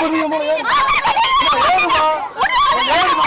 முடியும் ஏறுமா?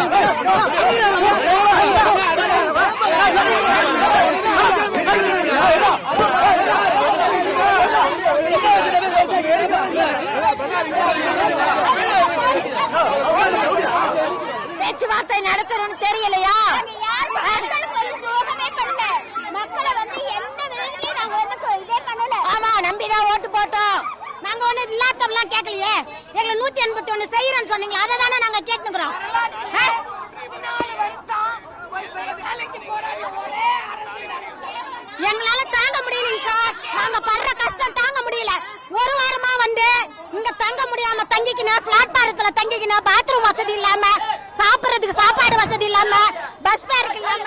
பேச்சுவார்த்தை நடத்தணும்னு தெரியலையா? மக்களை வந்து ஆமா நம்பிதான் ஓட்டு போட்டோம். நாங்க ஒண்ணு இல்லாதவெல்லாம் கேட்கலையே. எங்களை நூத்தி எண்பத்தி ஒண்ணு செய்யறேன்னு சொன்னீங்களா அதை தானே நாங்க கேட்டுக்கிறோம். எங்களால தாங்க முடியலீங்க சார். நாங்க படுற தங்கிக்கணும் பிளாட்பாரத்துல தங்கிக்கணும் பாத்ரூம் வசதி இல்லாம சாப்பிடுறதுக்கு சாப்பாடு வசதி இல்லாம பஸ் பேருக்கு இல்லாம